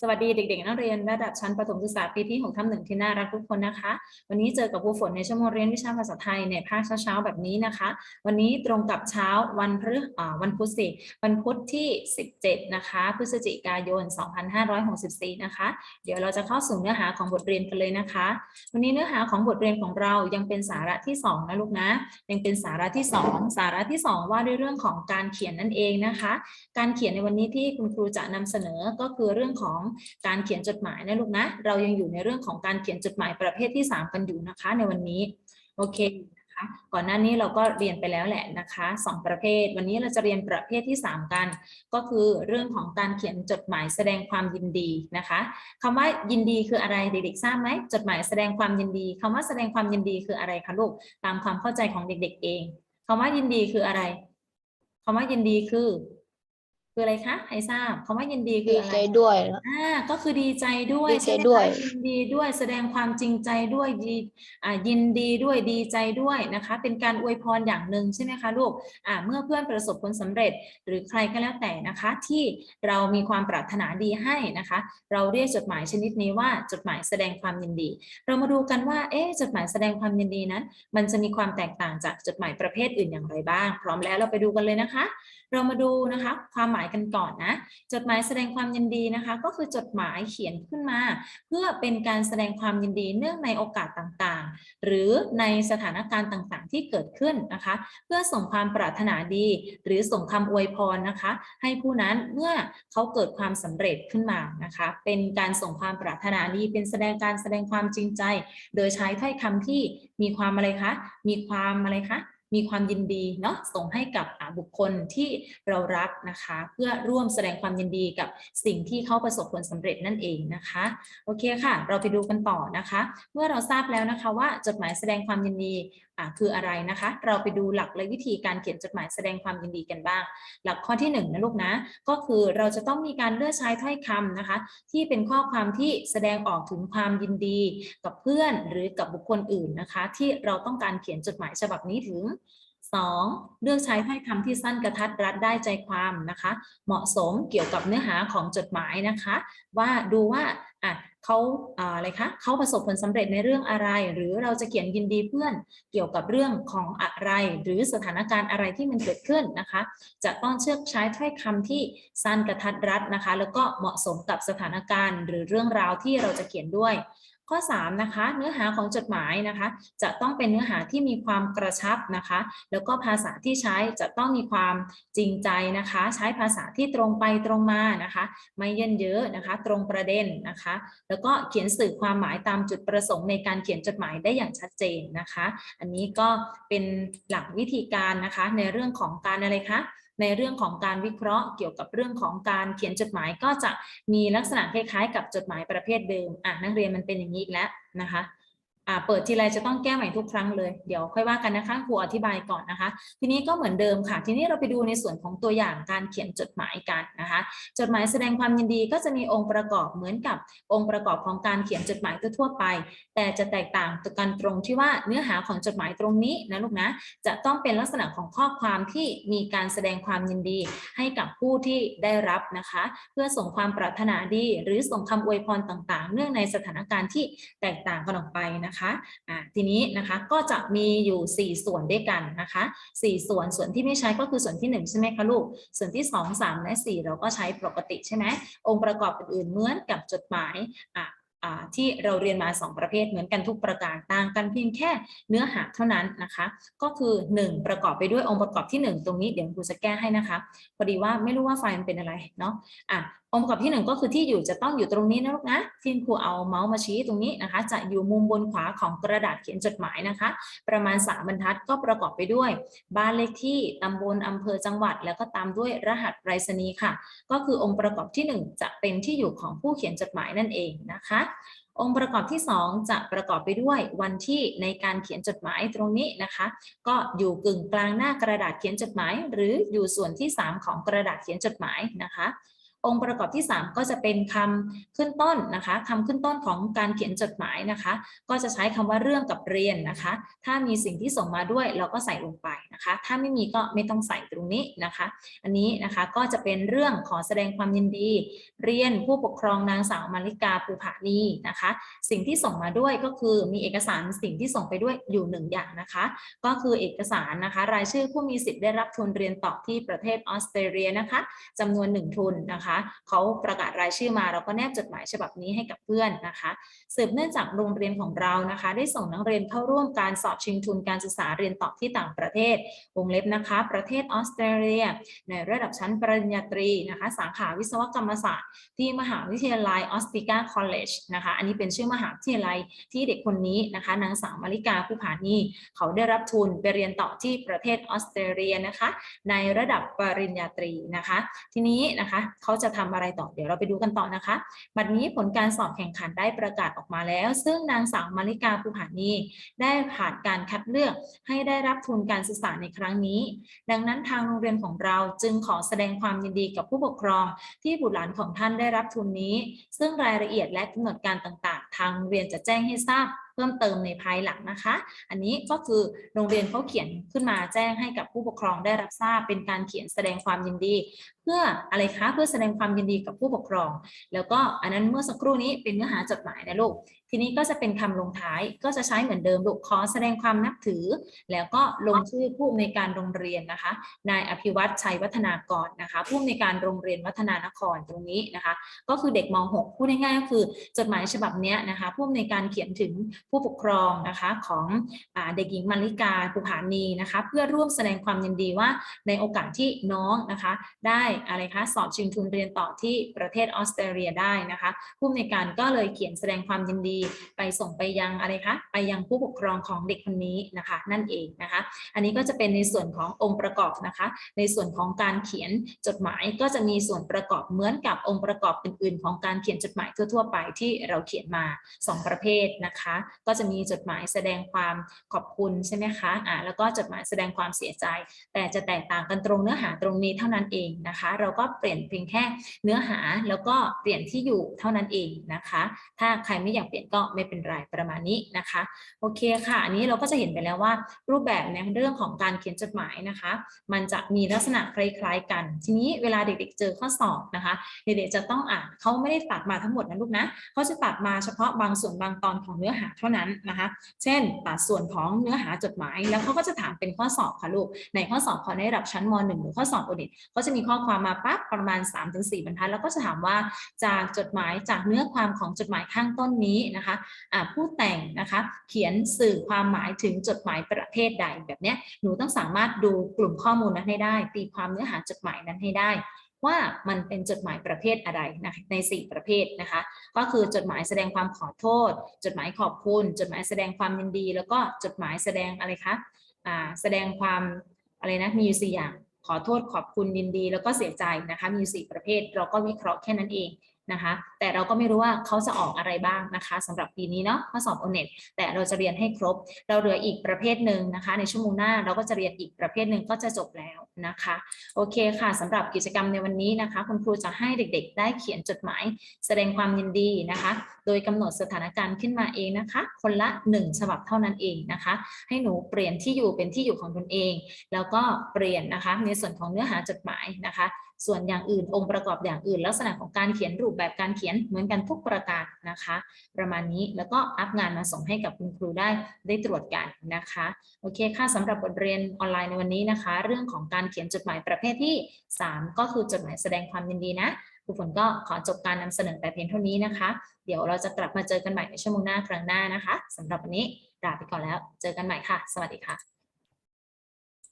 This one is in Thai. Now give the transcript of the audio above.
สวัสดีเด็กๆ นักเรียนระดับชั้นประถมศึกษาปีที่6ทับหนึ่งที่น่ารักทุกคนนะคะ วันนี้เจอกับครูฝนในชั่วโมงเรียนวิชาภาษาไทยในภาคเช้าๆแบบนี้นะคะ วันนี้ตรงกับเช้าวันพฤอ่าวันพุธสิวันพุธที่ 17 นะคะ พฤศจิกายน 2564 นะคะ เดี๋ยวเราจะเข้าสู่เนื้อหาของบทเรียนกันเลยนะคะ วันนี้เนื้อหาของบทเรียนของเรายังเป็นสาระที่สองนะลูกนะ ยังเป็นสาระที่สองสาระที่สองว่าด้วยเรื่องของการเขียนนั่นเองนะคะ การเขียนในวันนี้ที่คุณครูจะนำเสนอก็คือเรื่องของการเขียนจดหมายนะลูกนะ เรายังอยู่ในเรื่องของการเขียนจดหมายประเภทที่ 3 กันอยู่นะคะ ในวันนี้ โอเคนะคะก่อนหน้านี้เราก็เรียนไปแล้วแหละนะคะสองประเภท วันนี้เราจะเรียนประเภทที่ 3 กัน ก็คือเรื่องของการเขียนจดหมายแสดงความยินดีนะคะคำว่ายินดีคืออะไรเด็กๆทราบไหมจดหมายแสดงความยินดีคำว่าแสดงความยินดีคืออะไรคะลูกตามความเข้าใจของเด็ก ๆ เองคำว่ายินดีคืออะไรคำว่ายินดีคือ คืออะไรคะใครทราบคำว่ายินดีคือดีอะไรใจด้วยอ่าก็คือดีใจด้วยดีใจใช่ไหมด้วยคะยินดีด้วยแสดงความจริงใจด้วยยิอ่ายินดีด้วยดีใจด้วยนะคะ เป็นการอวยพรอย่างหนึ่งใช่ไหมคะลูกอ่าเมื่อเพื่อนประสบผลสำเร็จ หรือใครก็แล้วแต่นะคะ ที่เรามีความปรารถนาดีให้นะคะ เราเรียกจดหมายชนิดนี้ว่าจดหมายแสดงความยินดี เรามาดูกันว่าเอ๊ะจดหมายแสดงความยินดีนั้น มันจะมีความแตกต่างจากจดหมายประเภทอื่นอย่างไรบ้าง พร้อมแล้วเราไปดูกันเลยนะคะ เรามาดูนะคะ ความหมายกันก่อนนะ จดหมายแสดงความยินดีนะคะ ก็คือจดหมายเขียนขึ้นมา เพื่อเป็นการแสดงความยินดีเนื่องในโอกาสต่างๆ หรือในสถานการณ์ต่างๆ ที่เกิดขึ้นนะคะ เพื่อส่งความปรารถนาดี หรือส่งคำอวยพรนะคะ ให้ผู้นั้นเมื่อเขาเกิดความสำเร็จขึ้นมานะคะ เป็นการส่งความปรารถนาดี เป็นแสดงการแสดงความจริงใจ โดยใช้ถ้อยคำที่มีความอะไรคะ มีความอะไรคะ มีความยินดีเนาะส่งให้กับบุคคลที่เรารักนะคะ เพื่อร่วมแสดงความยินดีกับสิ่งที่เขาประสบผลสำเร็จนั่นเองนะคะโอเคค่ะ เราไปดูกันต่อนะคะ เมื่อเราทราบแล้วนะคะว่าจดหมายแสดงความยินดีคืออะไรนะคะ เราไปดูหลักและวิธีการเขียนจดหมายแสดงความยินดีกันบ้าง หลักข้อที่หนึ่งนะลูกนะ ก็คือเราจะต้องมีการเลือกใช้ถ้อยคำนะคะ ที่เป็นข้อความที่แสดงออกถึงความยินดี กับเพื่อนหรือกับบุคคลอื่นนะคะ ที่เราต้องการเขียนจดหมายฉบับนี้ถึง 2. เลือกใช้ถ้อยคำที่สั้นกระทัดรัดได้ใจความนะคะ เหมาะสมเกี่ยวกับเนื้อหาของจดหมายนะคะ ว่าดูว่าอะเขาอะไรคะเขาประสบผลสำเร็จในเรื่องอะไร หรือเราจะเขียนยินดีเพื่อนเกี่ยวกับเรื่องของอะไร หรือสถานการณ์อะไรที่มันเกิดขึ้นนะคะ จะต้องเชือกใช้ถ้อยคำที่สั้นกระทัดรัดนะคะ แล้วก็เหมาะสมกับสถานการณ์ หรือเรื่องราวที่เราจะเขียนด้วย ข้อ3นะคะเนื้อหาของจดหมายนะคะ จะต้องเป็นเนื้อหาที่มีความกระชับนะคะ แล้วก็ภาษาที่ใช้จะต้องมีความจริงใจนะคะ ใช้ภาษาที่ตรงไปตรงมานะคะ ไม่เยินเยอะนะคะ ตรงประเด็นนะคะ แล้วก็เขียนสื่อความหมายตามจุดประสงค์ในการเขียนจดหมายได้อย่างชัดเจนนะคะ อันนี้ก็เป็นหลักวิธีการนะคะในเรื่องของการอะไรคะ ในเรื่องของการวิเคราะห์เกี่ยวกับเรื่องของการเขียนจดหมายก็จะมีลักษณะคล้ายๆ กับจดหมายประเภทเดิมอะนักเรียนมันเป็นอย่างนี้อีกแล้วนะคะ อ่าเปิดทีไรจะต้องแก้ใหม่ทุกครั้งเลย เดี๋ยวค่อยว่ากันนะคะครูอธิบายก่อนนะคะ ทีนี้ก็เหมือนเดิมค่ะ ทีนี้เราไปดูในส่วนของตัวอย่างการเขียนจดหมายกันนะคะ จดหมายแสดงความยินดีก็จะมีองค์ประกอบเหมือนกับองค์ประกอบของการเขียนจดหมายทั่วไป แต่จะแตกต่างกันตรงที่ว่าเนื้อหาของจดหมายตรงนี้นะลูกนะจะต้องเป็นลักษณะของข้อความที่มีการแสดงความยินดี ให้กับผู้ที่ได้รับนะคะ เพื่อส่งความปรารถนาดี หรือส่งคำอวยพรต่าง ๆ เนื่องในสถานการณ์ที่แตกต่างกันออกไปนะคะอ่าทีนี้นะคะก็จะมีอยู่ 4 ส่วนด้วยกันนะคะ 4 ส่วนส่วนที่ไม่ใช้ก็คือส่วนที่ 1 ใช่ไหมคะลูก ส่วนที่ 2 3 และ 4 เราก็ใช้ปกติใช่ไหมองค์ประกอบอื่นๆเหมือนกับจดหมายอ่าที่เราเรียนมา 2 ประเภทเหมือนกันทุกประการต่างกันเพียงแค่เนื้อหาเท่านั้นนะคะ ก็คือ 1 ประกอบไปด้วยองค์ประกอบที่ 1 ตรงนี้เดี๋ยวครูจะแก้ให้นะคะ พอดีว่าไม่รู้ว่าไฟล์มันเป็นอะไรเนาะอะ องค์ประกอบที่ 1 ก็คือที่อยู่จะต้องอยู่ตรงนี้นะลูกนะที่ครูเอาเมาส์มาชี้ตรงนี้นะคะ จะอยู่มุมบนขวาของกระดาษเขียนจดหมายนะคะ ประมาณ3บรรทัดก็ประกอบไปด้วย บ้านเลขที่ตำบลอำเภอจังหวัด แล้วก็ตามด้วยรหัสไปรษณีย์ค่ะ ก็คือองค์ประกอบที่ 1 จะเป็นที่อยู่ของผู้เขียนจดหมายนั่นเองนะคะองค์ประกอบที่ 2 จะประกอบไปด้วยวันที่ในการเขียนจดหมายตรงนี้นะคะ ก็อยู่กึ่งกลางหน้ากระดาษเขียนจดหมาย หรืออยู่ส่วนที่ 3 ของกระดาษเขียนจดหมายนะคะ องค์ประกอบที่ 3 ก็จะเป็นคำขึ้นต้นนะคะคำขึ้นต้นของการเขียนจดหมายนะคะ ก็จะใช้คำว่าเรื่องกับเรียนนะคะ ถ้ามีสิ่งที่ส่งมาด้วยเราก็ใส่ลงไปนะคะ ถ้าไม่มีก็ไม่ต้องใส่ตรงนี้นะคะ อันนี้นะคะก็จะเป็นเรื่องขอแสดงความยินดี เรียนผู้ปกครองนางสาวมาริกาภูผานีนะคะ สิ่งที่ส่งมาด้วยก็คือมีเอกสารสิ่งที่ส่งไปด้วยอยู่หนึ่งอย่างนะคะ ก็คือเอกสารนะคะ รายชื่อผู้มีสิทธิ์ได้รับทุนเรียนต่อที่ประเทศออสเตรเลียนะคะจำนวนหนึ่งทุนนะคะเขาประกาศรายชื่อมาเราก็แนบจดหมายฉบับนี้ให้กับเพื่อนนะคะสืบเนื่องจากโรงเรียนของเรานะคะ ได้ส่งนักเรียนเข้าร่วมการสอบชิงทุนการศึกษาเรียนต่อที่ต่างประเทศวงเล็บนะคะ ประเทศออสเตรเลีย ในระดับชั้นปริญญาตรีนะคะ สาขาวิศวกรรมศาสตร์ที่มหาวิทยาลัยออสติกาคอลเลจนะคะ อันนี้เป็นชื่อมหาวิทยาลัยที่เด็กคนนี้นะคะ นางสาวมาริกาผู้ผานีเขาได้รับทุนไปเรียนต่อที่ประเทศออสเตรเลียนะคะ ในระดับปริญญาตรีนะคะ ทีนี้นะคะเขาจะจะทำอะไรต่อเดี๋ยวเราไปดูกันต่อนะคะ บัดนี้ผลการสอบแข่งขันได้ประกาศออกมาแล้ว ซึ่งนางสาวมาริกาภูผานีได้ผ่านการคัดเลือกให้ได้รับทุนการศึกษาในครั้งนี้ ดังนั้นทางโรงเรียนของเราจึงขอแสดงความยินดีกับผู้ปกครอง ที่บุตรหลานของท่านได้รับทุนนี้ ซึ่งรายละเอียดและกำหนดการต่างๆ ทางเรียนจะแจ้งให้ทราบ เพิ่มเติมในภายหลังนะคะ อันนี้ก็คือโรงเรียนเขาเขียนขึ้นมาแจ้งให้กับผู้ปกครองได้รับทราบเป็นการเขียนแสดงความยินดี เพื่ออะไรคะเพื่อแสดงความยินดีกับผู้ปกครอง แล้วก็อันนั้นเมื่อสักครู่นี้เป็นเนื้อหาจดหมายนะลูกทีนี้ก็จะเป็นคำลงท้ายก็จะใช้เหมือนเดิมลูกขอแสดงความนับถือ แล้วก็ลงชื่อผู้อำนวยการโรงเรียนนะคะนายอภิวัตชัยวัฒนากรนะคะผู้อำนวยการโรงเรียนวัฒนานครตรงนี้นะคะ ก็คือเด็กม .6 พูดง่ายๆก็คือจดหมายฉบับนี้นะคะผู้อำนวยการเขียนถึงผู้ปกครองนะคะของอเด็กหญิงมาริกาภูผานีนะคะเพื่อร่วมแสดงความยินดีว่าในโอกาสที่น้องนะคะได้อะไรคะสอบชิงทุนเรียนต่อที่ประเทศออสเตรเลียได้นะคะผู้อำนการก็เลยเขียนแสดงความยินดี ไปส่งไปยังอะไรคะไปยังผู้ปกครองของเด็กคนนี้นะคะนั่นเองนะคะอันนี้ก็จะเป็นในส่วนขององค์ประกอบนะคะในส่วนของการเขียนจดหมายก็จะมีส่วนประกอบเหมือนกับองค์ประกอบอื่น ๆ ของการเขียนจดหมายทั่ว ๆ ไปที่เราเขียนมา 2 ประเภทนะคะก็จะมีจดหมายแสดงความขอบคุณใช่ไหมคะอ่าแล้วก็จดหมายแสดงความเสียใจ แต่จะแตกต่างกันตรงเนื้อหาตรงนี้เท่านั้นเองนะคะ เราก็เปลี่ยนเพียงแค่เนื้อหาแล้วก็เปลี่ยนที่อยู่เท่านั้นเองนะคะ ถ้าใครไม่อยากเปลี่ยนก็ไม่เป็นไรประมาณนี้นะคะโอเคค่ะอันนี้เราก็จะเห็นไปแล้วว่ารูปแบบในเรื่องของการเขียนจดหมายนะคะ มันจะมีลักษณะคล้ายๆกัน ทีนี้เวลาเด็กๆเจอข้อสอบนะคะเด็กๆจะต้องอ่านเขาไม่ได้ตัดมาทั้งหมดนะลูกนะเขาจะตัดมาเฉพาะบางส่วนบางตอนของเนื้อหาเท่านั้นนะคะ เช่นตัดส่วนของเนื้อหาจดหมาย แล้วเขาก็จะถามเป็นข้อสอบค่ะลูก ในข้อสอบพอได้รับชั้นม .1 หรือข้อสอบโอเน็ตเขาจะมีข้อความมาปั๊บประมาณ 3-4บรรทัด แล้วก็จะถามว่าจากจดหมายจากเนื้อความของจดหมายข้างต้นนี้นะคะอ่าผู้แต่งนะคะเขียนสื่อความหมายถึงจดหมายประเภทใดแบบนี้หนูต้องสามารถดูกลุ่มข้อมูลนั้นให้ได้ ตีความเนื้อหาจดหมายนั้นให้ได้ว่ามันเป็นจดหมายประเภทอะไรนะใน 4 ประเภทนะคะ ก็คือจดหมายแสดงความขอโทษ จดหมายขอบคุณ จดหมายแสดงความยินดี แล้วก็จดหมายแสดงอะไรคะอ่าแสดงความอะไรนะมีอยู่สี่อย่างขอโทษขอบคุณยินดี แล้วก็เสียใจนะคะมีอยู่สี่ประเภท เราก็วิเคราะห์แค่นั้นเอง นะคะ แต่เราก็ไม่รู้ว่าเขาจะออกอะไรบ้างนะคะสำหรับปีนี้เนาะข้อสอบโอเน็ตแต่เราจะเรียนให้ครบ เราเหลืออีกประเภทหนึ่งนะคะ ในชั่วโมงหน้าเราก็จะเรียนอีกประเภทหนึ่งก็จะจบแล้วนะคะ โอเคค่ะสำหรับกิจกรรมในวันนี้นะคะ คุณครูจะให้เด็กๆ ได้เขียนจดหมาย แสดงความยินดีนะคะ โดยกำหนดสถานการณ์ขึ้นมาเองนะคะ คนละ 1 ฉบับเท่านั้นเองนะคะ ให้หนูเปลี่ยนที่อยู่เป็นที่อยู่ของตนเอง แล้วก็เปลี่ยนนะคะ ในส่วนของเนื้อหาจดหมายนะคะ ส่วนอย่างอื่นองค์ประกอบอย่างอื่น ลักษณะของการเขียนรูปแบบการเขียนเหมือนกันทุกประการนะคะ ประมาณนี้แล้วก็อัพงานมาส่งให้กับคุณครูได้ได้ตรวจกันนะคะโอเคค่ะสำหรับบทเรียนออนไลน์ในวันนี้นะคะ เรื่องของการเขียนจดหมายประเภทที่ 3 ก็คือจดหมายแสดงความยินดีนะครูฝนก็ขอจบการนำเสนอแต่เพียงเท่านี้นะคะ เดี๋ยวเราจะกลับมาเจอกันใหม่ในชั่วโมงหน้าครั้งหน้านะคะสำหรับวันนี้ลาไปก่อนแล้ว เจอกันใหม่ค่ะ สวัสดีค่ะ